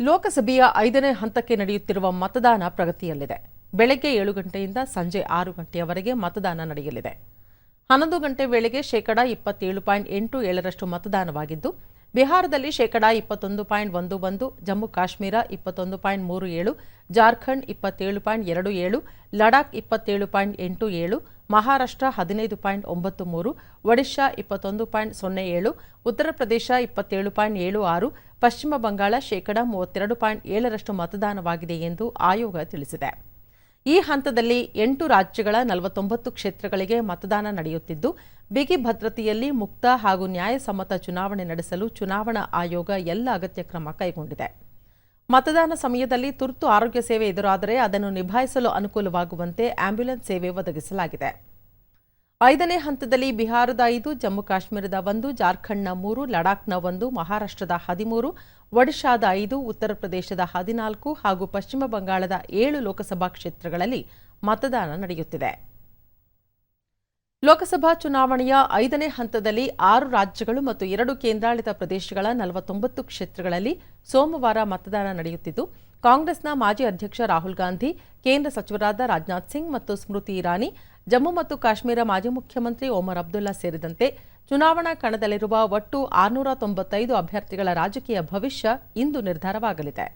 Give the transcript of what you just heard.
ಲೋಕಸಭೆಯ ಐದನೇ ಹಂತಕ್ಕೆ ನಡೆಯುತ್ತಿರುವ ಮತದಾನ ಪ್ರಗತಿಯಲ್ಲಿದೆ. ಬೆಳಗ್ಗೆ ಏಳು ಗಂಟೆಯಿಂದ ಸಂಜೆ ಆರು ಗಂಟೆಯವರೆಗೆ ಮತದಾನ ನಡೆಯಲಿದೆ. ಹನ್ನೊಂದು ಗಂಟೆ ವೇಳೆಗೆ ಶೇಕಡಾ ಇಪ್ಪತ್ತೇಳು ಪಾಯಿಂಟ್ ಎಂಟು ಏಳರಷ್ಟು ಮತದಾನವಾಗಿದ್ದು, ಬಿಹಾರದಲ್ಲಿ ಶೇಕಡಾ ಇಪ್ಪತ್ತೊಂದು ಪಾಯಿಂಟ್ ಒಂದು ಒಂದು, ಜಮ್ಮು ಕಾಶ್ಮೀರ ಇಪ್ಪತ್ತೊಂದು ಪಾಯಿಂಟ್ ಮೂರು ಏಳು, ಜಾರ್ಖಂಡ್ ಇಪ್ಪತ್ತೇಳು ಪಾಯಿಂಟ್ ಎರಡು ಏಳು, ಲಡಾಖ್ ಇಪ್ಪತ್ತೇಳು ಪಾಯಿಂಟ್ ಎಂಟು ಏಳು ಮಹಾರಾಷ್ಟ್ರ ಹದಿನೈದು ಪಾಯಿಂಟ್ ಒಂಬತ್ತು ಮೂರು, ಒಡಿಶಾ ಇಪ್ಪತ್ತೊಂದು ಪಾಯಿಂಟ್ ಸೊನ್ನೆ ಏಳು, ಉತ್ತರ ಪ್ರದೇಶ ಇಪ್ಪತ್ತೇಳು ಪಾಯಿಂಟ್ ಏಳು ಆರು, ಪಶ್ಚಿಮ ಬಂಗಾಳ ಶೇಕಡಾ ಮೂವತ್ತೆರಡು ಪಾಯಿಂಟ್ ಏಳರಷ್ಟು ಮತದಾನವಾಗಿದೆ ಎಂದು ಆಯೋಗ ತಿಳಿಸಿದೆ. ಈ ಹಂತದಲ್ಲಿ ಎಂಟು ರಾಜ್ಯಗಳ ನಲವತ್ತೊಂಬತ್ತು ಕ್ಷೇತ್ರಗಳಿಗೆ ಮತದಾನ ನಡೆಯುತ್ತಿದ್ದು, ಬಿಗಿ ಭದ್ರತೆಯಲ್ಲಿ ಮುಕ್ತ ಹಾಗೂ ನ್ಯಾಯಸಮ್ಮತ ಚುನಾವಣೆ ನಡೆಸಲು ಚುನಾವಣಾ ಆಯೋಗ ಎಲ್ಲ ಅಗತ್ಯ ಕ್ರಮ ಕೈಗೊಂಡಿದೆ. ಮತದಾನ ಸಮಯದಲ್ಲಿ ತುರ್ತು ಆರೋಗ್ಯ ಸೇವೆ ಎದುರಾದರೆ ಅದನ್ನು ನಿಭಾಯಿಸಲು ಅನುಕೂಲವಾಗುವಂತೆ ಆಂಬ್ಯುಲೆನ್ಸ್ ಸೇವೆ ಒದಗಿಸಲಾಗಿದೆ. ಐದನೇ ಹಂತದಲ್ಲಿ ಬಿಹಾರದ ಐದು, ಜಮ್ಮು ಕಾಶ್ಮೀರದ ಒಂದು, ಜಾರ್ಖಂಡ್ನ ಮೂರು, ಲಡಾಖ್ನ ಒಂದು, ಮಹಾರಾಷ್ಟ್ರದ ಹದಿಮೂರು, ಒಡಿಶಾದ ಐದು, ಉತ್ತರ ಪ್ರದೇಶದ ಹದಿನಾಲ್ಕು ಹಾಗೂ ಪಶ್ಚಿಮ ಬಂಗಾಳದ ಏಳು ಲೋಕಸಭಾ ಕ್ಷೇತ್ರಗಳಲ್ಲಿ ಮತದಾನ ನಡೆಯುತ್ತಿದೆ. ಲೋಕಸಭಾ ಚುನಾವಣೆಯ ಐದನೇ ಹಂತದಲ್ಲಿ ಆರು ರಾಜ್ಯಗಳು ಮತ್ತು ಎರಡು ಕೇಂದ್ರಾಡಳಿತ ಪ್ರದೇಶಗಳ ನಲವತ್ತೊಂಬತ್ತು ಕ್ಷೇತ್ರಗಳಲ್ಲಿ ಸೋಮವಾರ ಮತದಾನ ನಡೆಯುತ್ತಿದ್ದು, ಕಾಂಗ್ರೆಸ್ನ ಮಾಜಿ ಅಧ್ಯಕ್ಷ ರಾಹುಲ್ ಗಾಂಧಿ, ಕೇಂದ್ರ ಸಚಿವರಾದ ರಾಜನಾಥ್ ಸಿಂಗ್ ಮತ್ತು ಸ್ಮೃತಿ ಇರಾನಿ, ಜಮ್ಮು ಮತ್ತು ಕಾಶ್ಮೀರ ಮಾಜಿ ಮುಖ್ಯಮಂತ್ರಿ ಒಮರ್ ಅಬ್ದುಲ್ಲಾ ಸೇರಿದಂತೆ ಚುನಾವಣಾ ಕಣದಲ್ಲಿರುವ ಒಟ್ಟು ಆರುನೂರ ತೊಂಬತ್ತೈದು ಅಭ್ಯರ್ಥಿಗಳ ರಾಜಕೀಯ ಭವಿಷ್ಯ ಇಂದು ನಿರ್ಧಾರವಾಗಲಿದೆ.